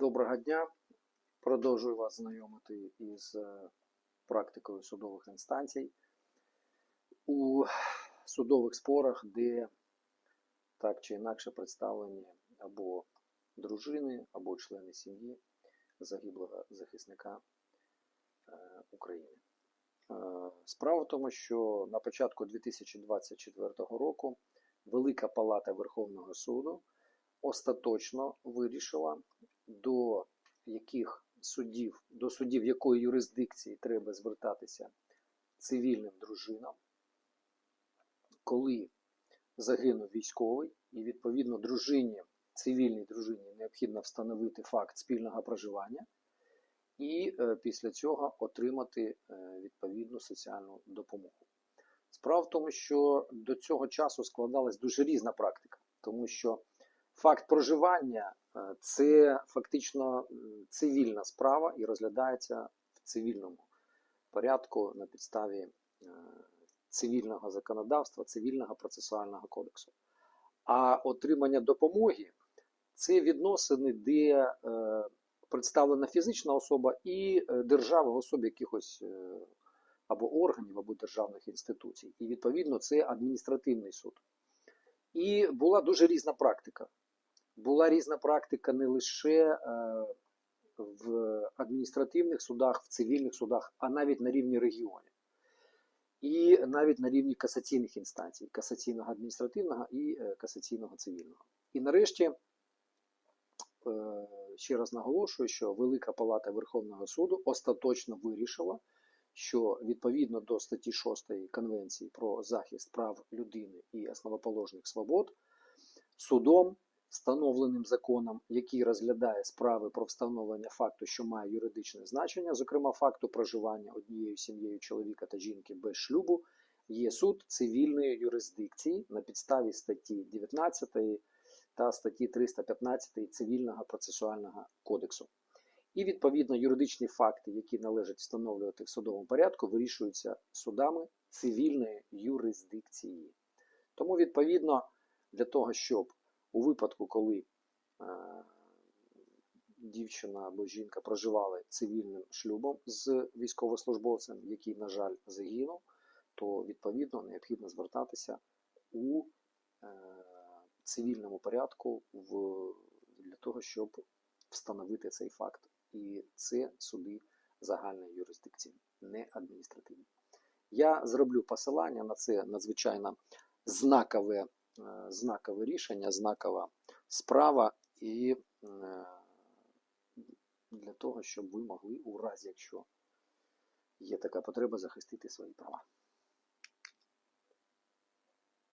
Доброго дня. Продовжую вас знайомити із е, практикою судових інстанцій у судових спорах, де так чи інакше представлені або дружини, або члени сім'ї загиблого захисника е, України. Е, Справа в тому, що на початку 2024 року Велика Палата Верховного суду остаточно вирішила, до яких судів, до судів якої юрисдикції треба звертатися цивільним дружинам, коли загинув військовий, і відповідно дружині, цивільній дружині необхідно встановити факт спільного проживання, і е, після цього отримати е, відповідну соціальну допомогу. Справа в тому, що до цього часу складалась дуже різна практика, тому що факт проживання е, це фактично цивільна справа і розглядається в цивільному порядку на підставі е, цивільного законодавства, цивільного процесуального кодексу. А отримання допомоги це відносини, де е, представлена фізична особа і держава в особі якихось або органів, або державних інституцій. І відповідно це адміністративний суд. І була дуже різна практика. Була різна практика не лише е, в адміністративних судах, в цивільних судах, а навіть на рівні регіонів. І навіть на рівні касаційних інстанцій, касаційного адміністративного і е, касаційного цивільного. І нарешті, е, ще раз наголошую, що Велика Палата Верховного суду остаточно вирішила, що відповідно до статті 6 Конвенції про захист прав людини і основоположних свобод, судом, встановленим законом, який розглядає справи про встановлення факту, що має юридичне значення, зокрема факту проживання однією сім'єю чоловіка та жінки без шлюбу, є суд цивільної юрисдикції на підставі статті 19 та статті 315 Цивільного процесуального кодексу. І відповідно юридичні факти, які належать встановлювати в судовому порядку, вирішуються судами цивільної юрисдикції. Тому, відповідно, для того, щоб у випадку, коли е, дівчина або жінка проживали цивільним шлюбом з військовослужбовцем, який, на жаль, загинув, то відповідно необхідно звертатися у е, цивільному порядку в, для того, щоб встановити цей факт. І це суди загальної юрисдикції, не адміністративні. Я зроблю посилання на це надзвичайно знакове, знакове рішення, знакова справа, і е, для того, щоб ви могли, у разі, якщо є така потреба, захистити свої права.